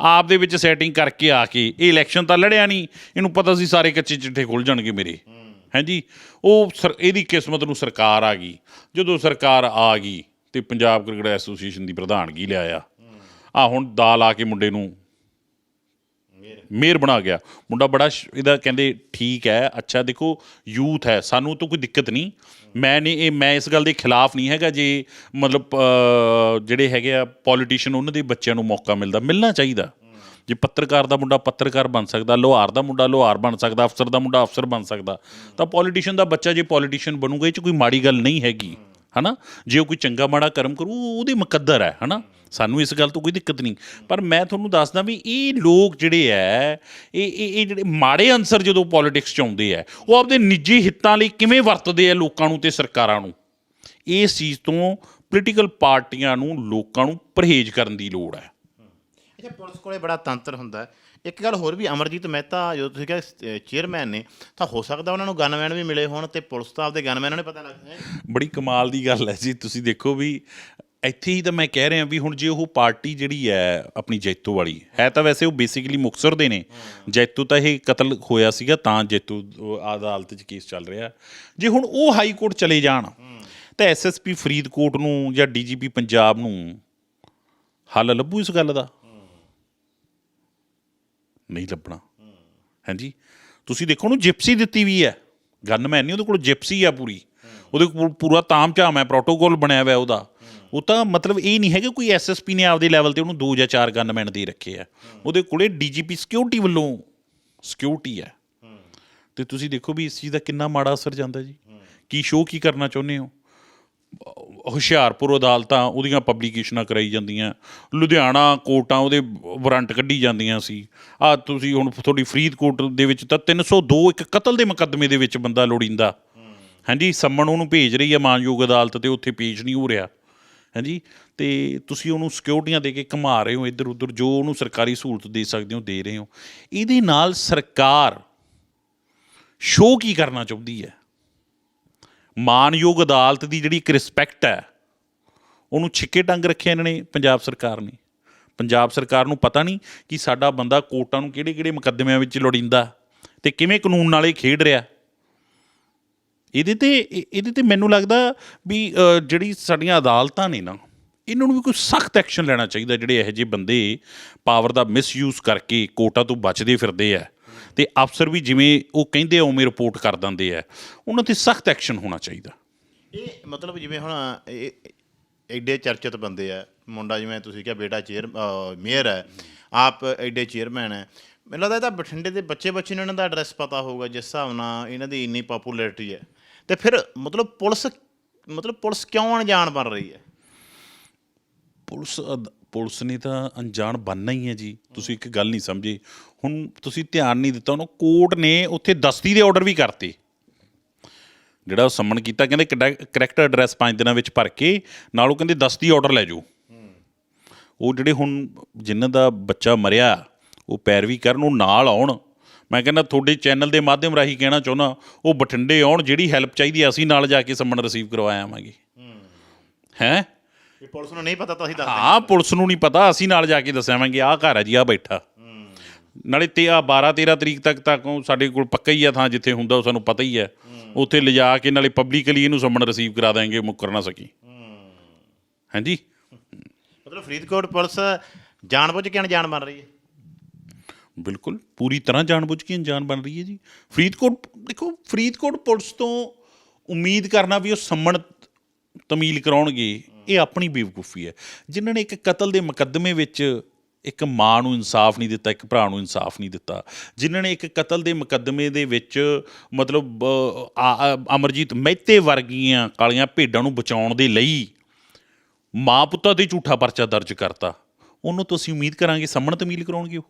ਆਪ ਦੇ ਵਿੱਚ ਸੈਟਿੰਗ ਕਰਕੇ ਆ ਕੇ ਇਹ ਇਲੈਕਸ਼ਨ ਤਾਂ ਲੜਿਆ ਨਹੀਂ, ਇਹਨੂੰ ਪਤਾ ਸੀ ਸਾਰੇ ਕੱਚੇ ਚਿੱਠੇ ਖੁੱਲ ਜਾਣਗੇ ਮੇਰੇ। ਹਾਂਜੀ ਉਹ ਸਰ, ਇਹਦੀ ਕਿਸਮਤ ਨੂੰ ਸਰਕਾਰ ਆ ਗਈ। ਜਦੋਂ ਸਰਕਾਰ ਆ ਗਈ ਤੇ ਪੰਜਾਬ ਕ੍ਰਿਕਟ ਐਸੋਸੀਏਸ਼ਨ ਦੀ ਪ੍ਰਧਾਨਗੀ ਲਿਆਇਆ। ਆ ਹੁਣ ਦਾਲ ਆ ਕੇ ਮੁੰਡੇ ਨੂੰ ਮੇਅਰ ਬਣਾ ਗਿਆ। ਮੁੰਡਾ ਬੜਾ ਸ਼- ਇਹਦਾ ਕਹਿੰਦੇ ਠੀਕ ਹੈ ਅੱਛਾ ਦੇਖੋ ਯੂਥ ਹੈ ਸਾਨੂੰ ਤਾਂ ਕੋਈ ਦਿੱਕਤ ਨਹੀਂ। ਮੈਂ ਨਹੀਂ ਇਹ ਮੈਂ ਇਸ ਗੱਲ ਦੇ ਖਿਲਾਫ ਨਹੀਂ ਹੈਗਾ ਜੇ ਮਤਲਬ ਅ, ਜਿਹੜੇ ਹੈਗੇ ਆ ਪੋਲੀਟੀਸ਼ੀਅਨ ਉਹਨਾਂ ਦੇ ਬੱਚਿਆਂ ਨੂੰ ਮੌਕਾ ਮਿਲਦਾ ਮਿਲਣਾ ਚਾਹੀਦਾ। ਜੇ ਪੱਤਰਕਾਰ ਦਾ ਮੁੰਡਾ ਪੱਤਰਕਾਰ ਬਣ ਸਕਦਾ ਲੋਹਾਰ ਦਾ ਮੁੰਡਾ ਲੋਹਾਰ ਬਣ ਸਕਦਾ ਅਫਸਰ ਦਾ ਮੁੰਡਾ ਅਫਸਰ ਬਣ ਸਕਦਾ ਤਾਂ ਪੋਲੀਟੀਸ਼ੀਅਨ ਦਾ ਬੱਚਾ ਜੇ ਪੋਲੀਟੀਸ਼ੀਅਨ ਬਣੂਗਾ ਇਹ ਚ ਕੋਈ ਮਾੜੀ ਗੱਲ ਨਹੀਂ ਹੈਗੀ। ਹਨਾ? ਜੇ ਉਹ ਕੋਈ ਚੰਗਾ ਮਾੜਾ ਕਰਮ ਕਰੂ ਉਹ ਉਹਦੇ ਮੁਕੱਦਰ ਹੈ ਹਨਾ? ਸਾਨੂੰ ਇਸ ਗੱਲ ਤੋਂ ਕੋਈ ਦਿੱਕਤ ਨਹੀਂ। ਪਰ ਮੈਂ ਤੁਹਾਨੂੰ ਦੱਸਦਾ ਵੀ ਇਹ ਲੋਕ ਜਿਹੜੇ ਐ ਇਹ ਇਹ ਜਿਹੜੇ ਮਾੜੇ ਅਨਸਰ ਜਦੋਂ ਪੋਲਿਟਿਕਸ ਚ ਆਉਂਦੇ ਐ ਉਹ ਆਪਦੇ ਨਿੱਜੀ ਹਿੱਤਾਂ ਲਈ ਕਿਵੇਂ ਵਰਤਦੇ ਆ ਲੋਕਾਂ ਨੂੰ ਤੇ ਸਰਕਾਰਾਂ ਨੂੰ? ਇਸ ਚੀਜ਼ ਤੋਂ ਪੋਲੀਟੀਕਲ ਪਾਰਟੀਆਂ ਨੂੰ ਲੋਕਾਂ ਨੂੰ ਪਰਹੇਜ਼ ਕਰਨ ਦੀ ਲੋੜ ਹੈ ਅੱਛਾ ਪੁਲਿਸ ਕੋਲੇ ਬੜਾ ਤੰਤਰ ਹੁੰਦਾ ਹੈ ਇੱਕ ਗੱਲ ਹੋਰ ਵੀ ਅਮਰਜੀਤ ਮਹਿਤਾ ਜਦੋਂ ਤੁਸੀਂ ਕਿਹਾ ਚੇਅਰਮੈਨ ਨੇ ਤਾਂ ਹੋ ਸਕਦਾ ਉਹਨਾਂ ਨੂੰ ਗਨਮੈਨ ਵੀ ਮਿਲੇ ਹੋਣ ਤੇ ਪੁਲਿਸ ਤਾਂ ਆਪਦੇ ਗਨਮੈਨਾਂ ਨੂੰ ਪਤਾ ਲੱਗਦਾ। ਹੈ ਬੜੀ ਕਮਾਲ ਦੀ ਗੱਲ ਹੈ ਜੀ। ਤੁਸੀਂ ਦੇਖੋ ਵੀ ਇੱਥੇ ਹੀ ਤਾਂ ਮੈਂ ਕਹਿ ਰਿਹਾ ਵੀ ਹੁਣ ਜੇ ਉਹ ਪਾਰਟੀ ਜਿਹੜੀ ਹੈ ਆਪਣੀ ਜੈਤੋ ਵਾਲੀ ਹੈ ਤਾਂ ਵੈਸੇ ਉਹ ਬੇਸਿਕਲੀ ਮੁਕਸਰ ਦੇ ਨੇ। ਜੈਤੋ ਤਾਂ ਇਹ ਕਤਲ ਹੋਇਆ ਸੀਗਾ ਤਾਂ ਜੈਤੋ ਅਦਾਲਤ 'ਚ ਕੇਸ ਚੱਲ ਰਿਹਾ। ਜੇ ਹੁਣ ਉਹ ਹਾਈ ਕੋਰਟ ਚਲੇ ਜਾਣ ਤਾਂ ਐਸਐਸਪੀ ਫਰੀਦਕੋਟ ਨੂੰ ਜਾਂ ਡੀਜੀਪੀ ਪੰਜਾਬ ਨੂੰ ਹੱਲ ਲੱਭੂ ਇਸ ਗੱਲ ਦਾ? ਨਹੀਂ ਲੱਭਣਾ। ਹਾਂਜੀ? ਤੁਸੀਂ ਦੇਖੋ ਉਹਨੂੰ ਜਿਪਸੀ ਦਿੱਤੀ ਵੀ ਹੈ। ਗਨਮੈਨ ਨਹੀਂ ਉਹਦੇ ਕੋਲ ਜਿਪਸੀ ਆ ਪੂਰੀ। ਉਹਦੇ ਕੋਲ ਪੂਰਾ ਤਾਮਝਾਮ ਹੈ ਪ੍ਰੋਟੋਕੋਲ ਬਣਿਆ ਹੋਇਆ ਉਹਦਾ। ਉਹ ਤਾਂ ਮਤਲਬ ਇਹ ਨਹੀਂ ਹੈ ਕਿ ਕੋਈ ਐਸਐਸਪੀ ਨੇ ਆਪਦੇ ਲੈਵਲ ਤੇ ਉਹਨੂੰ ਦੋ ਜਾਂ ਚਾਰ ਗਨਮੈਨ ਦੇ ਰੱਖੇ ਆ। ਉਹਦੇ ਕੋਲੇ ਡੀਜੀਪੀ ਸਿਕਿਉਰਿਟੀ ਵੱਲੋਂ ਸਿਕਿਉਰਿਟੀ ਹੈ ਤੇ ਤੁਸੀਂ ਦੇਖੋ ਵੀ ਇਸ ਚੀਜ਼ ਦਾ ਕਿੰਨਾ ਮਾੜਾ ਅਸਰ ਜਾਂਦਾ ਜੀ। ਕੀ ਸ਼ੋਅ ਕੀ ਕਰਨਾ ਚਾਹੁੰਦੇ ਹੋ? ਹੁਸ਼ਿਆਰਪੁਰ ਅਦਾਲਤਾਂ ਉਹਦੀਆਂ ਪਬਲੀਕੇਸ਼ਨਾਂ ਕਰਾਈ ਜਾਂਦੀਆਂ। ਲੁਧਿਆਣਾ ਕੋਰਟਾਂ ਉਹਦੇ ਵਾਰੰਟ ਕੱਢੀ ਜਾਂਦੀਆਂ ਸੀ। ਆ ਤੁਸੀਂ ਹੁਣ ਤੁਹਾਡੀ ਫਰੀਦਕੋਟ ਦੇ ਵਿੱਚ ਤਾਂ 302 ਇੱਕ ਕਤਲ ਦੇ ਮੁਕੱਦਮੇ ਦੇ ਵਿੱਚ ਬੰਦਾ ਲੋੜੀਂਦਾ। ਹਾਂਜੀ, ਸੰਮਣ ਉਹਨੂੰ ਭੇਜ ਰਹੀ ਹੈ ਮਾਨਯੋਗ ਅਦਾਲਤ ਤੇ, ਉੱਥੇ ਪੇਸ਼ ਨਹੀਂ ਹੋ ਰਿਹਾ। ਹਾਂਜੀ? ਤੇ ਤੁਸੀਂ ਉਹਨੂੰ ਸਿਕਿਉਰਟੀਆਂ ਦੇ ਕੇ ਘੁਮਾ ਰਹੇ ਹੋ ਇੱਧਰ ਉੱਧਰ ਜੋ ਉਹਨੂੰ ਸਰਕਾਰੀ ਸਹੂਲਤ ਦੇ ਸਕਦੇ ਹੋ, ਦੇ ਰਹੇ ਹੋ। ਇਹਦੇ ਨਾਲ ਸਰਕਾਰ ਸ਼ੋਅ ਕੀ ਕਰਨਾ ਚਾਹੁੰਦੀ ਹੈ? ਮਾਨਯੋਗ ਅਦਾਲਤ ਦੀ ਜਿਹੜੀ ਇੱਕ ਰਿਸਪੈਕਟ ਹੈ, ਉਹਨੂੰ ਛਿੱਕੇ ਟੰਗ ਰੱਖਿਆ ਇਹਨਾਂ ਨੇ ਪੰਜਾਬ ਸਰਕਾਰ ਨੇ। ਪੰਜਾਬ ਸਰਕਾਰ ਨੂੰ ਪਤਾ ਨਹੀਂ ਕਿ ਸਾਡਾ ਬੰਦਾ ਕੋਰਟਾਂ ਨੂੰ ਕਿਹੜੇ ਕਿਹੜੇ ਮੁਕੱਦਮਿਆਂ ਵਿੱਚ ਲੋੜੀਂਦਾ ਤੇ ਕਿਵੇਂ ਕਾਨੂੰਨ ਨਾਲ ਇਹ ਖੇਡ ਰਿਹਾ ਇਹਦੇ ਤੇ ਇਹ- ਇਹਦੇ ਤੇ ਮੈਨੂੰ ਲੱਗਦਾ ਵੀ ਜਿਹੜੀ ਸਾਡੀਆਂ ਅਦਾਲਤਾਂ ਨੇ ਨਾ, ਇਹਨਾਂ ਨੂੰ ਵੀ ਕੋਈ ਸਖਤ ਐਕਸ਼ਨ ਲੈਣਾ ਚਾਹੀਦਾ ਜਿਹੜੇ ਇਹੋ ਜਿਹੇ ਬੰਦੇ ਪਾਵਰ ਦਾ ਮਿਸਯੂਜ਼ ਕਰਕੇ ਕੋਰਟਾਂ ਤੋਂ ਬਚਦੇ ਫਿਰਦੇ ਆ। ਤੇ ਅਫਸਰ ਵੀ ਜਿਵੇਂ ਉਹ ਕਹਿੰਦੇ ਆ, ਉਵੇਂ ਰਿਪੋਰਟ ਕਰ ਦਿੰਦੇ ਆ। ਉਹਨਾਂ ਤੇ ਸਖਤ ਐਕਸ਼ਨ ਹੋਣਾ ਚਾਹੀਦਾ। ਇਹ ਮਤਲਬ ਜਿਵੇਂ ਹੁਣ, ਇਹ, ਐਡੇ ਚਰਚਿਤ ਬੰਦੇ ਆ। ਮੁੰਡਾ ਜਿਵੇਂ ਤੁਸੀਂ ਕਿਹਾ, ਬੇਟਾ ਚੇਅਰ ਮੇਅਰ ਹੈ। ਆਪ ਐਡੇ ਚੇਅਰਮੈਨ ਹੈ। ਮੈਨੂੰ ਲੱਗਦਾ ਇਹ ਤਾਂ ਬਠਿੰਡੇ ਦੇ ਬੱਚੇ ਬੱਚੇ ਨੂੰ ਇਹਨਾਂ ਦਾ ਐਡਰੈਸ ਪਤਾ ਹੋਊਗਾ, ਜਿਸ ਹਿਸਾਬ ਨਾਲ ਇਹਨਾਂ ਦੀ ਇੰਨੀ ਪਪੂਲੈਰਿਟੀ ਹੈ। ਤੇ ਫਿਰ ਮਤਲਬ ਪੁਲਿਸ ਮਤਲਬ ਪੁਲਿਸ ਕਿਉਂ ਅਣਜਾਣ ਬਣ ਰਹੀ ਹੈ? ਪੁਲਿਸ ਅਦ- ਪੁਲਿਸ ਨੇ ਤਾਂ ਅਣਜਾਣ ਬਣਨਾ ਹੀ ਹੈ ਜੀ। ਤੁਸੀਂ ਇੱਕ ਗੱਲ ਨਹੀਂ ਸਮਝੇ। ਹੁਣ ਤੁਸੀਂ ਧਿਆਨ ਨਹੀਂ ਦਿੱਤਾ ਉਹਨੂੰ, ਕੋਰਟ ਨੇ ਉੱਥੇ ਦਸਤੀ ਦੇ ਆਰਡਰ ਵੀ ਕਰਤੇ। ਜਿਹੜਾ ਉਹ ਸੰਮਣ ਕੀਤਾ, ਕਹਿੰਦੇ ਕਰੈਕਟ ਐਡਰੈਸ 5 ਦਿਨਾਂ ਵਿੱਚ ਭਰ ਕੇ, ਨਾਲ ਉਹ ਕਹਿੰਦੇ 10 ਦੀ ਆਰਡਰ ਲੈ ਜਾਓ। ਉਹ ਜਿਹੜੇ ਹੁਣ ਜਿਨ੍ਹਾਂ ਦਾ ਬੱਚਾ ਮਰਿਆ, ਉਹ ਪੈਰਵੀ ਕਰਨ, ਉਹ ਨਾਲ ਆਉਣ। ਮੈਂ ਕਹਿੰਦਾ ਤੁਹਾਡੇ ਚੈਨਲ ਦੇ ਮਾਧਿਅਮ ਰਾਹੀਂ ਕਹਿਣਾ ਚਾਹੁੰਦਾ ਉਹ ਬਠਿੰਡੇ ਆਉਣ ਜਿਹੜੀ ਹੈਲਪ ਚਾਹੀਦੀ ਹੈ, ਅਸੀਂ ਨਾਲ ਜਾ ਕੇ ਸੰਮਣ ਰਿਸੀਵ ਕਰਵਾ ਆਵਾਂਗੇ। ਹੈ? ਇਹ ਪੁਲਿਸ ਨੂੰ ਨਹੀਂ ਪਤਾ ਤਾਂ ਅਸੀਂ ਦੱਸ ਹਾਂ ਪੁਲਿਸ ਨੂੰ ਨਹੀਂ ਪਤਾ ਅਸੀਂ ਨਾਲ ਜਾ ਕੇ ਦੱਸਾਂਗੇ ਆਹ ਘਰ ਹੈ ਜੀ ਆ ਬੈਠਾ। ਨਾਲੇ ਤੇ ਆ 12 13 ਤਰੀਕ ਤੱਕ ਤੱਕ ਉਹ ਸਾਡੇ ਕੋਲ ਪੱਕਾ ਹੀ ਆ ਥਾਂ ਜਿੱਥੇ ਹੁੰਦਾ ਉਹ ਸਾਨੂੰ ਪਤਾ ਹੀ ਹੈ ਉੱਥੇ ਲਿਜਾ ਕੇ ਨਾਲੇ ਪਬਲਿਕਲੀ ਇਹਨੂੰ ਸੰਮਣ ਰਿਸੀਵ ਕਰਾ ਦਾਂਗੇ ਮੁੱਕਰ ਨਾ ਸਕੀ। ਹਾਂਜੀ ਮਤਲਬ ਫਰੀਦਕੋਟ ਪੁਲਿਸ ਜਾਣਬੁੱਝ ਕੇ ਅਣਜਾਣ ਬਣ ਰਹੀ ਹੈ। ਬਿਲਕੁਲ, ਪੂਰੀ ਤਰ੍ਹਾਂ ਜਾਣਬੁੱਝ ਕੇ ਅਣਜਾਣ ਬਣ ਰਹੀ ਹੈ ਜੀ। ਫਰੀਦਕੋਟ, ਦੇਖੋ, ਫਰੀਦਕੋਟ ਪੁਲਿਸ ਤੋਂ ਉਮੀਦ ਕਰਨਾ ਵੀ ਉਹ ਸੰਮਣ ਤਮੀਲ ਕਰਾਉਣਗੇ, ਇਹ ਆਪਣੀ ਬੇਵਕੂਫੀ ਹੈ। ਜਿਨ੍ਹਾਂ ਨੇ ਇੱਕ ਕਤਲ ਦੇ ਮੁਕੱਦਮੇ ਵਿੱਚ ਇੱਕ ਮਾਂ ਨੂੰ ਇਨਸਾਫ ਨਹੀਂ ਦਿੱਤਾ, ਇੱਕ ਭਰਾ ਨੂੰ ਇਨਸਾਫ ਨਹੀਂ ਦਿੱਤਾ, ਜਿਨ੍ਹਾਂ ਨੇ ਇੱਕ ਕਤਲ ਦੇ ਮੁਕੱਦਮੇ ਦੇ ਵਿੱਚ ਮਤਲਬ ਅਮਰਜੀਤ ਮਹਿਤੇ ਵਰਗੀਆਂ ਕਾਲੀਆਂ ਭੇਡਾਂ ਨੂੰ ਬਚਾਉਣ ਦੇ ਲਈ ਮਾਂ ਪੁੱਤਾਂ 'ਤੇ ਝੂਠਾ ਪਰਚਾ ਦਰਜ ਕਰਤਾ, ਉਹਨੂੰ ਤੋਂ ਅਸੀਂ ਉਮੀਦ ਕਰਾਂਗੇ ਸੰਮਣ ਤਮੀਲ ਕਰਾਉਣਗੇ ਉਹ।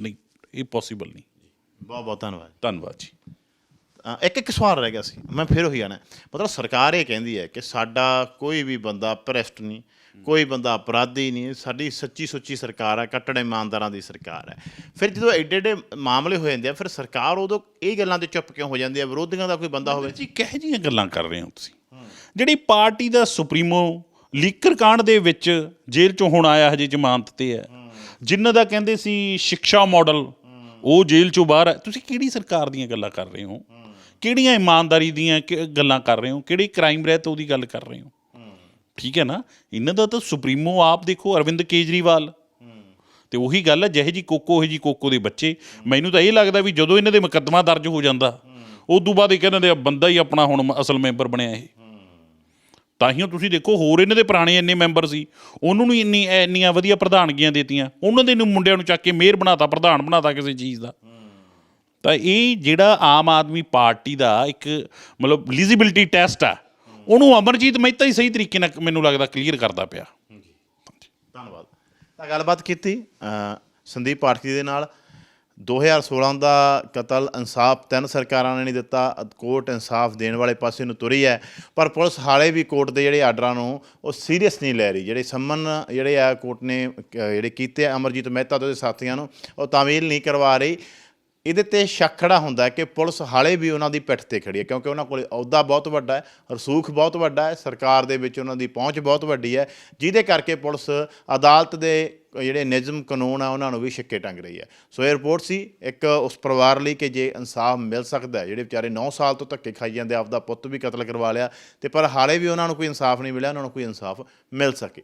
ਨਹੀਂ ਇਹ ਪੋਸੀਬਲ ਨਹੀਂ। ਬਹੁਤ ਬਹੁਤ ਧੰਨਵਾਦ। ਧੰਨਵਾਦ ਜੀ। ਇੱਕ ਇੱਕ ਸਵਾਲ ਰਹਿ ਗਿਆ ਸੀ ਮੈਂ ਫਿਰ ਉਹੀ ਆਣਾ। ਮਤਲਬ ਸਰਕਾਰ ਇਹ ਕਹਿੰਦੀ ਹੈ ਕਿ ਸਾਡਾ ਕੋਈ ਵੀ ਬੰਦਾ ਭ੍ਰਿਸ਼ਟ ਨਹੀਂ ਕੋਈ ਬੰਦਾ ਅਪਰਾਧੀ ਨਹੀਂ ਸਾਡੀ ਸੱਚੀ ਸੁੱਚੀ ਸਰਕਾਰ ਹੈ ਕੱਟੜ ਇਮਾਨਦਾਰਾਂ ਦੀ ਸਰਕਾਰ ਹੈ। ਫਿਰ ਜਦੋਂ ਐਡੇ ਐਡੇ ਮਾਮਲੇ ਹੋ ਜਾਂਦੇ ਆ ਫਿਰ ਸਰਕਾਰ ਉਦੋਂ ਇਹ ਗੱਲਾਂ ਤੇ ਚੁੱਪ ਕਿਉਂ ਹੋ ਜਾਂਦੀ ਹੈ? ਵਿਰੋਧੀਆਂ ਦਾ ਕੋਈ ਬੰਦਾ ਹੋਵੇ? ਜੀ ਕਿਹੋ ਜਿਹੀਆਂ ਗੱਲਾਂ ਕਰ ਰਹੇ ਹੋ ਤੁਸੀਂ? ਜਿਹੜੀ ਪਾਰਟੀ ਦਾ ਸੁਪਰੀਮੋ ਲੀਕਰ ਕਾਂਡ ਦੇ ਵਿੱਚ ਜੇਲ੍ਹ ਚੋਂ ਹੁਣ ਆਇਆ ਹਜੇ ਜ਼ਮਾਨਤ ਤੇ ਹੈ ਜਿਨ੍ਹਾਂ ਦਾ ਕਹਿੰਦੇ ਸੀ ਸਿੱਖਿਆ ਮਾਡਲ ਉਹ ਜੇਲ੍ਹ ਚੋਂ ਬਾਹਰ ਹੈ ਤੁਸੀਂ ਕਿਹੜੀ ਸਰਕਾਰ ਦੀਆਂ ਗੱਲਾਂ ਕਰ ਰਹੇ ਹੋ? ਕਿਹੜੀਆਂ ਇਮਾਨਦਾਰੀ ਦੀਆਂ ਕਿ- ਗੱਲਾਂ ਕਰ ਰਹੇ ਹੋ? ਕਿਹੜੀ ਕ੍ਰਾਈਮ ਰਹਿਤ ਉਹਦੀ ਗੱਲ ਕਰ ਰਹੇ ਹੋ? ਠੀਕ ਹੈ ਨਾ? ਇਹਨਾਂ ਦਾ ਤਾਂ ਸੁਪਰੀਮੋ ਆਪ ਦੇਖੋ, ਅਰਵਿੰਦ ਕੇਜਰੀਵਾਲ। ਤੇ ਉਹੀ ਗੱਲ ਹੈ ਜਿਹੇ ਜੀ ਕੋਕੋ, ਉਹੀ ਜੀ ਕੋਕੋ ਦੇ ਬੱਚੇ। ਮੈਨੂੰ ਤਾਂ ਇਹ ਲੱਗਦਾ ਵੀ ਜਦੋਂ ਇਹਨਾਂ ਦੇ ਮੁਕੱਦਮਾ ਦਰਜ ਹੋ ਜਾਂਦਾ ਉਸ ਤੋਂ ਬਾਅਦ ਇਹ ਕਹਿੰਦੇ ਨੇ ਬੰਦਾ ਹੀ ਆਪਣਾ ਹੁਣ ਅਸਲ ਮੈਂਬਰ ਬਣਿਆ ਇਹ। ਤਾਂ ਹੀ ਤੁਸੀਂ ਦੇਖੋ, ਹੋਰ ਇਹਨਾਂ ਦੇ ਪੁਰਾਣੇ ਇੰਨੇ ਮੈਂਬਰ ਸੀ। ਉਹਨੂੰ ਨੂੰ ਇੰਨੀ ਇੰਨੀਆਂ ਵਧੀਆ ਪ੍ਰਧਾਨਗੀਆਂ ਦਿੱਤੀਆਂ। ਉਹਨਾਂ ਦੇ ਨੂੰ ਮੁੰਡਿਆਂ ਨੂੰ ਚੱਕ ਕੇ ਮੇਅਰ ਬਣਾਤਾ, ਪ੍ਰਧਾਨ ਬਣਾਤਾ ਕਿਸੇ ਚੀਜ਼ ਦਾ। ਤਾਂ ਇਹ ਜਿਹੜਾ ਆਮ ਆਦਮੀ ਪਾਰਟੀ ਦਾ ਇੱਕ ਮਤਲਬ ਐਲੀਜੀਬਿਲਟੀ ਟੈਸਟ ਆ, ਉਹਨੂੰ ਅਮਰਜੀਤ ਮਹਿਤਾ ਹੀ ਸਹੀ ਤਰੀਕੇ ਨਾਲ ਮੈਨੂੰ ਲੱਗਦਾ ਕਲੀਅਰ ਕਰਦਾ ਪਿਆ। ਧੰਨਵਾਦ। ਤਾਂ ਗੱਲਬਾਤ ਕੀਤੀ ਸੰਦੀਪ ਪਾਠਕੀ ਦੇ ਨਾਲ। 2016 ਦਾ ਕਤਲ ਇਨਸਾਫ ਤਿੰਨ ਸਰਕਾਰਾਂ ਨੇ ਨਹੀਂ ਦਿੱਤਾ ਕੋਰਟ ਇਨਸਾਫ ਦੇਣ ਵਾਲੇ ਪਾਸੇ ਨੂੰ ਤੁਰੀ ਹੈ, ਪਰ ਪੁਲਿਸ ਹਾਲੇ ਵੀ ਕੋਰਟ ਦੇ ਜਿਹੜੇ ਆਰਡਰਾਂ ਨੂੰ ਉਹ ਸੀਰੀਅਸ ਨਹੀਂ ਲੈ ਰਹੀ। ਜਿਹੜੇ ਸੰਮਨ, ਜਿਹੜੇ ਆ ਕੋਰਟ ਨੇ ਜਿਹੜੇ ਕੀਤੇ ਆ ਅਮਰਜੀਤ ਮਹਿਤਾ ਤੇ ਉਹਦੇ ਸਾਥੀਆਂ ਨੂੰ, ਉਹ ਤਾਮੀਲ ਨਹੀਂ ਕਰਵਾ ਰਹੀ। ਇਹਦੇ ਤੇ ਸ਼ੱਕ ਖੜਾ ਹੁੰਦਾ ਕਿ ਪੁਲਿਸ ਹਾਲੇ ਵੀ ਉਹਨਾਂ ਦੀ ਪਿੱਠ ਤੇ ਖੜੀ ਹੈ, ਕਿਉਂਕਿ ਉਹਨਾਂ ਕੋਲ ਅਹੁਦਾ ਬਹੁਤ ਵੱਡਾ ਹੈ, ਰਸੂਖ ਬਹੁਤ ਵੱਡਾ ਹੈ, ਸਰਕਾਰ ਦੇ ਵਿੱਚ ਉਹਨਾਂ ਦੀ ਪਹੁੰਚ ਬਹੁਤ ਵੱਡੀ ਹੈ, ਜਿਹਦੇ ਕਰਕੇ ਪੁਲਿਸ ਅਦਾਲਤ ਦੇ ਜਿਹੜੇ ਨਿਯਮ ਕਾਨੂੰਨ ਆ, ਉਹਨਾਂ ਨੂੰ ਵੀ ਛਿੱਕੇ ਟੰਗ ਰਹੀ ਹੈ। ਸੋ ਇਹ ਰਿਪੋਰਟ ਸੀ, ਇੱਕ ਉਸ ਪਰਿਵਾਰ ਲਈ ਕਿ ਜੇ ਇਨਸਾਫ ਮਿਲ ਸਕਦਾ ਜਿਹੜੇ ਵਿਚਾਰੇ 9 ਸਾਲ ਤੋਂ ਧੱਕੇ ਖਾਈ ਜਾਂਦੇ ਆਪਦਾ ਪੁੱਤ ਵੀ ਕਤਲ ਕਰਵਾ ਲਿਆ, ਤੇ ਪਰ ਹਾਲੇ ਵੀ ਉਹਨਾਂ ਨੂੰ ਕੋਈ ਇਨਸਾਫ ਨਹੀਂ ਮਿਲਿਆ, ਉਹਨਾਂ ਨੂੰ ਕੋਈ ਇਨਸਾਫ ਮਿਲ ਸਕੇ।